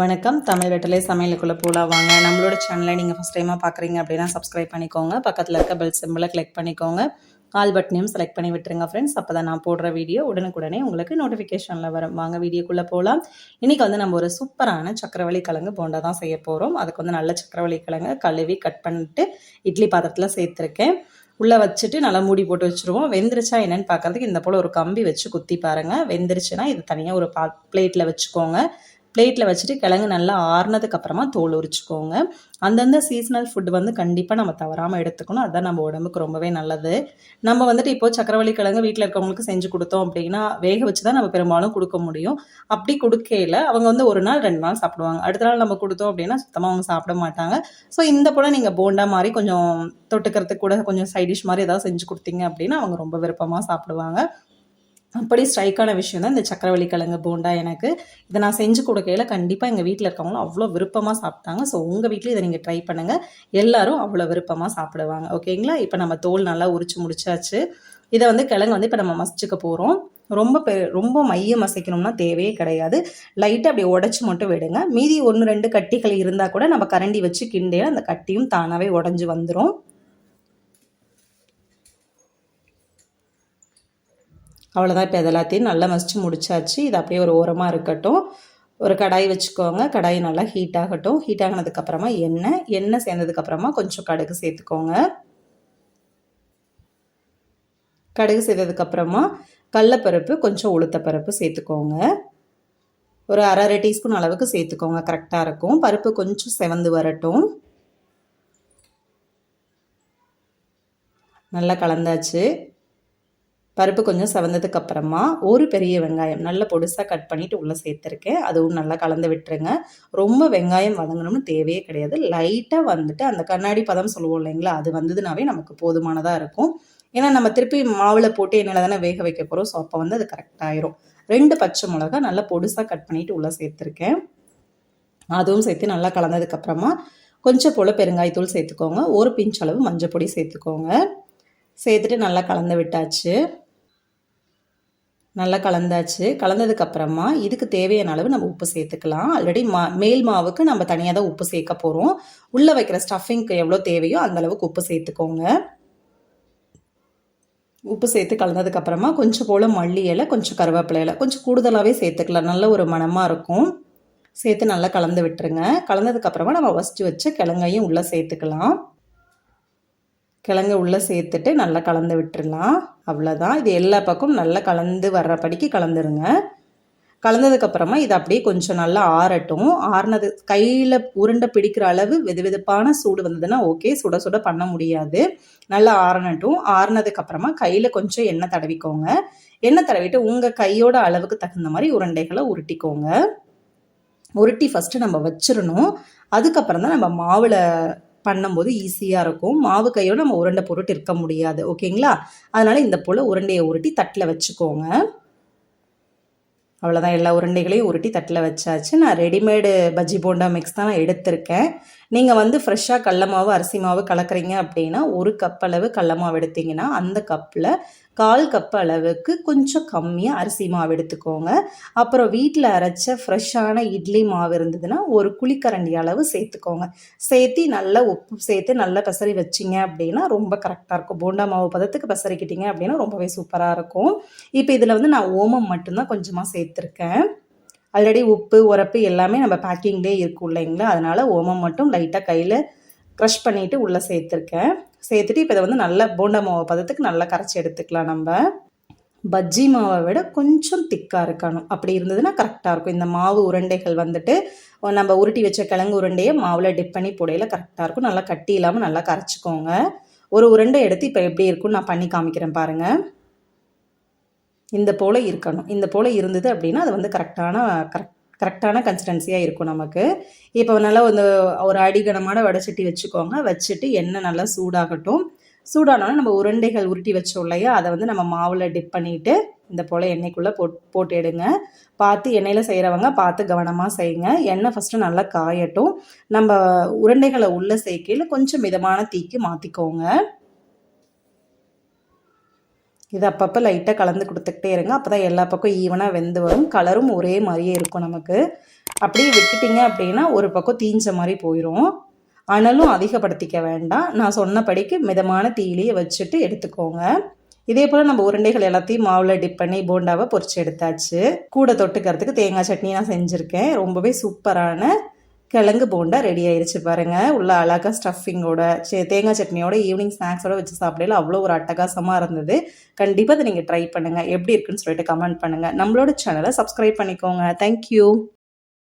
வணக்கம். தமிழ் வெட்டலை சமையலுக்குள்ளே போகலாம் வாங்க நம்மளோட சேனலை நீங்கள் ஃபஸ்ட் டைமாக பார்க்குறீங்க அப்படின்னா சப்ஸ்கிரைப் பண்ணிக்கோங்க. பக்கத்தில் இருக்க பெல் சிம்பிளை கிளிக் பண்ணிக்கோங்க. ஆல் பட்டனையும் செலக்ட் பண்ணி விட்டுருங்க ஃப்ரெண்ட்ஸ் அப்போ தான் நான் போடுற வீடியோ உடனுக்குடனே உங்களுக்கு நோட்டிஃபிகேஷனில் வரும். வாங்க வீடியோக்குள்ளே போகலாம் இன்றைக்கி வந்து நம்ம ஒரு சூப்பரான சக்கரவள்ளி கிழங்கு போண்டா தான் செய்ய போகிறோம் அதுக்கு வந்து நல்ல சக்கரவள்ளி கிழங்கு கழுவி கட் பண்ணிட்டு இட்லி பாத்திரத்தில் சேர்த்துருக்கேன். உள்ளே வச்சுட்டு நல்லா மூடி போட்டு வச்சுருவோம். வெந்துருச்சா என்னென்னு பார்க்கறதுக்கு இந்த போல் ஒரு கம்பி வச்சு குத்தி பாருங்கள் வெந்துருச்சுன்னா இது தனியாக ஒரு பா பிளேட்டில் வச்சுக்கோங்க. பிளேட்டில் வச்சுட்டு கிழங்கு நல்லா ஆறுனதுக்கு அப்புறமா தோல் உரிச்சுக்கோங்க. அந்தந்த சீசனல் ஃபுட் வந்து கண்டிப்பாக நம்ம தவறாமல் எடுத்துக்கணும். அதுதான் நம்ம உடம்புக்கு ரொம்பவே நல்லது. நம்ம வந்துட்டு இப்போ சக்கரவள்ளி கிழங்கு வீட்டில் இருக்கவங்களுக்கு செஞ்சு கொடுத்தோம் அப்படின்னா வேக வச்சு தான் நம்ம பெரும்பாலும் கொடுக்க முடியும். அப்படி கொடுக்கையில அவங்க வந்து ஒரு நாள் ரெண்டு நாள் சாப்பிடுவாங்க. அடுத்த நாள் நம்ம கொடுத்தோம் அப்படின்னா சுத்தமாக அவங்க சாப்பிட மாட்டாங்க. ஸோ இந்த போல் நீங்கள் போண்டா மாதிரி கொஞ்சம் தொட்டுக்கிறதுக்கு கூட கொஞ்சம் சைடிஷ் மாதிரி ஏதாவது செஞ்சு கொடுத்தீங்க அப்படின்னா அவங்க ரொம்ப விருப்பமாக சாப்பிடுவாங்க. அப்படி ஸ்ட்ரைக்கான விஷயம் தான் இந்த சக்கரவள்ளி கிழங்கு போண்டா எனக்கு. இதை நான் செஞ்சு கொடுக்கையில் கண்டிப்பாக எங்கள் வீட்டில் இருக்கவங்களும் அவ்வளோ விருப்பமாக சாப்பிட்டாங்க. ஸோ உங்கள் வீட்டில் இதை நீங்கள் ட்ரை பண்ணுங்கள் எல்லாரும் அவ்வளோ விருப்பமாக சாப்பிடுவாங்க. ஓகேங்களா இப்போ நம்ம தோல் நல்லா உரிச்சு முடிச்சாச்சு. இதை வந்து கிழங்கு வந்து இப்போ நம்ம மசிச்சுக்க போகிறோம் ரொம்ப பெ ரொம்ப மையம் மசிக்கணும்னா தேவையே கிடையாது. லைட்டாக அப்படி உடச்சி மட்டும் விடுங்க. மீதி ஒன்று ரெண்டு கட்டிகள் இருந்தால் கூட நம்ம கரண்டி வச்சு கிண்டையில் அந்த கட்டியும் தானாகவே உடஞ்சி வந்துடும் அவ்வளோதான் இப்போ எல்லாத்தையும் நல்லா மசித்து முடிச்சாச்சு. இது அப்படியே ஒரு ஓரமாக இருக்கட்டும். ஒரு கடாய் வச்சுக்கோங்க. கடாய் நல்லா ஹீட் ஆகட்டும். ஹீட் ஆகினதுக்கப்புறமா எண்ணெய். எண்ணெய் சேர்ந்ததுக்கப்புறமா கொஞ்சம் கடுகு சேர்த்துக்கோங்க. கடுகு சேர்த்ததுக்கப்புறமா கடலப்பருப்பு கொஞ்சம் உளுத்தப்பருப்பு சேர்த்துக்கோங்க. ஒரு அரை அரை டீஸ்பூன் அளவுக்கு சேர்த்துக்கோங்க. கரெக்டாக இருக்கும். பருப்பு கொஞ்சம் செவந்து வரட்டும். நல்லா கலந்தாச்சு. பருப்பு கொஞ்சம் செவந்ததுக்கு அப்புறமா ஒரு பெரிய வெங்காயம் நல்ல பொடுசாக கட் பண்ணிவிட்டு உள்ளே சேர்த்துருக்கேன். அதுவும் நல்லா கலந்து விட்டுருங்க. ரொம்ப வெங்காயம் வதங்கணும்னு தேவையே கிடையாது. லைட்டாக வந்துட்டு அந்த கண்ணாடி பதம் சொல்லுவோம் இல்லைங்களா? அது வந்ததுனாவே நமக்கு போதுமானதாக இருக்கும். ஏன்னா நம்ம திருப்பி மாவில் போட்டு எண்ணெயில் தானே வேக வைக்க போகிறோம் ஸோ அப்போ வந்து அது கரெக்டாயிரும் ரெண்டு பச்சை மிளகா நல்லா பொடுசாக கட் பண்ணிவிட்டு உள்ளே சேர்த்துருக்கேன். அதுவும் சேர்த்து நல்லா கலந்ததுக்கப்புறமா கொஞ்சம் போல் பெருங்காயத்தூள் சேர்த்துக்கோங்க. ஒரு பிஞ்ச் அளவு மஞ்சள் பொடி சேர்த்துக்கோங்க. சேர்த்துட்டு நல்லா கலந்து விட்டாச்சு. நல்லா கலந்தாச்சு. கலந்ததுக்கப்புறமா இதுக்கு தேவையான அளவு நம்ம உப்பு சேர்த்துக்கலாம். ஆல்ரெடி மா மேல் மாவுக்கு நம்ம தனியாக தான் உப்பு சேர்க்க போகிறோம் உள்ளே வைக்கிற ஸ்டஃபிங்க்கு எவ்வளோ தேவையோ அந்த அளவுக்கு உப்பு சேர்த்துக்கோங்க. உப்பு சேர்த்து கலந்ததுக்கப்புறமா கொஞ்சம் போல் மல்லி இலை கொஞ்சம் கருவேப்பிலை இலை கொஞ்சம் கூடுதலாகவே சேர்த்துக்கலாம். நல்ல ஒரு மணமாக இருக்கும். சேர்த்து நல்லா கலந்து விட்டுருங்க. கலந்ததுக்கப்புறமா நம்ம ஃபஸ்ட்டு வச்ச கிழங்கையும் உள்ளே சேர்த்துக்கலாம். கிழங்கு உள்ளே சேர்த்துட்டு நல்லா கலந்து விட்டுடலாம் அவ்வளோதான் இது எல்லா பக்கமும் நல்லா கலந்து வர்றபடிக்கு கலந்துருங்க. கலந்ததுக்கப்புறமா இது அப்படியே கொஞ்சம் நல்லா ஆறட்டும். ஆறுனது கையில் உருண்டை பிடிக்கிற அளவு வெது வெதுப்பான சூடு வந்ததுன்னா ஓகே சுட சுட பண்ண முடியாது. நல்லா ஆறனட்டும். ஆறுனதுக்கப்புறமா கையில் கொஞ்சம் எண்ணெய் தடவிக்கோங்க. எண்ணெய் தடவிட்டு உங்கள் கையோட அளவுக்கு தகுந்த மாதிரி உருண்டைகளை உருட்டிக்கோங்க. உருட்டி ஃபஸ்ட்டு நம்ம வச்சிடணும் அதுக்கப்புறம் தான் நம்ம மாவில் பண்ணும்போது ஈஸியாக இருக்கும். மாவு கையோடு நம்ம உருண்டை பொருட்டு இருக்க முடியாது. ஓகேங்களா? அதனால் இந்த போல் உருண்டையை உருட்டி தட்டில் வச்சுக்கோங்க. அவ்வளோதான் எல்லா உருண்டைகளையும் உருட்டி தட்டில் வச்சாச்சு. நான் ரெடிமேடு பஜ்ஜி போண்டா மிக்ஸ் தான் நான் எடுத்திருக்கேன். நீங்கள் வந்து ஃப்ரெஷ்ஷாக கடல மாவு அரிசி மாவு கலக்குறீங்க அப்படின்னா ஒரு கப் அளவு கடல மாவு எடுத்திங்கன்னா அந்த கப்பில் கால் கப் அளவுக்கு கொஞ்சம் கம்மியாக அரிசி மாவு எடுத்துக்கோங்க. அப்புறம் வீட்டில் அரைச்ச ஃப்ரெஷ்ஷான இட்லி மாவு இருந்ததுன்னா ஒரு குழிக்கரண்டி அளவு சேர்த்துக்கோங்க. சேர்த்து நல்லா உப்பு சேர்த்து நல்லா பெசரி வச்சிங்க அப்படின்னா ரொம்ப கரெக்டாக இருக்கும். போண்டா மாவு பதத்துக்கு பெசரிக்கிட்டிங்க அப்படின்னா ரொம்பவே சூப்பராக இருக்கும். இப்போ இதில் வந்து நான் ஓமம் மட்டும்தான் கொஞ்சமாக சேர்த்துருக்கேன். ஆல்ரெடி உப்பு உரப்பு எல்லாமே நம்ம பேக்கிங்லேயே இருக்கும் இல்லைங்களா? அதனால் ஓமம் மட்டும் லைட்டாக கையில் க்ரஷ் பண்ணிவிட்டு உள்ளே சேர்த்துருக்கேன். சேர்த்துட்டு இப்போ இதை வந்து நல்லா போண்டா மாவு பதத்துக்கு நல்லா கரைச்சி எடுத்துக்கலாம் நம்ம. பஜ்ஜி மாவை விட கொஞ்சம் திக்காக இருக்கணும். அப்படி இருந்ததுன்னா கரெக்டாக இருக்கும். இந்த மாவு உருண்டைகள் வந்துட்டு நம்ம உருட்டி வச்ச கிழங்கு உருண்டையை மாவில் டிப் பண்ணி போடையில் கரெக்டாக இருக்கும். நல்லா கட்டி இல்லாமல் நல்லா கரைச்சிக்கோங்க. ஒரு உருண்டை எடுத்து இப்போ எப்படி இருக்குன்னு நான் பண்ணி காமிக்கிறேன் பாருங்கள் இந்த போல் இருக்கணும். இந்த போல் இருந்தது அப்படின்னா அது வந்து கரெக்டான கரெக்ட் கரெக்டான கன்சிஸ்டன்சியாக இருக்கும் நமக்கு. இப்போ நல்லா வந்து ஒரு அடிகனமான வடைச்சட்டி வச்சுக்கோங்க. வச்சுட்டு எண்ணெய் நல்லா சூடாகட்டும். சூடானோன்னா நம்ம உருண்டைகள் உருட்டி வச்சோம் இல்லையா? அதை வந்து நம்ம மாவில் டிப் பண்ணிவிட்டு இந்த போல் எண்ணெய்க்குள்ளே போட் போட்டு எடுங்க. பார்த்து எண்ணெயில் செய்கிறவங்க பார்த்து கவனமாக செய்யுங்க. எண்ணெய் ஃபஸ்ட்டு நல்லா காயட்டும். நம்ம உருண்டைகளை உள்ளே சேர்க்கையில் கொஞ்சம் மிதமான தீக்கு மாற்றிக்கோங்க இது அப்பப்போ லைட்டாக கலந்து கொடுத்துக்கிட்டே இருங்க. அப்போ தான் எல்லா பக்கம் ஈவனாக வெந்து வரும். கலரும் ஒரே மாதிரியே இருக்கும் நமக்கு. அப்படியே விட்டுட்டிங்க அப்படின்னா ஒரு பக்கம் தீஞ்ச மாதிரி போயிடும் அனலும் அதிகப்படுத்திக்க வேண்டாம். நான் சொன்னபடிக்கு மிதமான தீயிலேயே வச்சுட்டு எடுத்துக்கோங்க. இதே போல் நம்ம உருண்டைகள் எல்லாத்தையும் மாவில் டிப் பண்ணி போண்டாவை பொரிச்சு எடுத்தாச்சு. கூட தொட்டுக்கிறதுக்கு தேங்காய் சட்னி நான் செஞ்சுருக்கேன். ரொம்பவே சூப்பரான கிழங்கு போண்டா ரெடி ஆயிருச்சு பாருங்க. உள்ள அழகா ஸ்டஃபிங்கோட தேங்காய் சட்னியோட ஈவினிங் ஸ்நாக்ஸோட வச்சு சாப்பிடல. அவ்வளோ ஒரு அட்டகாசமாக இருந்தது. கண்டிப்பாக அதை நீங்கள் ட்ரை பண்ணுங்கள் எப்படி இருக்குன்னு சொல்லிட்டு கமெண்ட் பண்ணுங்கள் நம்மளோட சேனலை சப்ஸ்கிரைப் பண்ணிக்கோங்க. தேங்க்யூ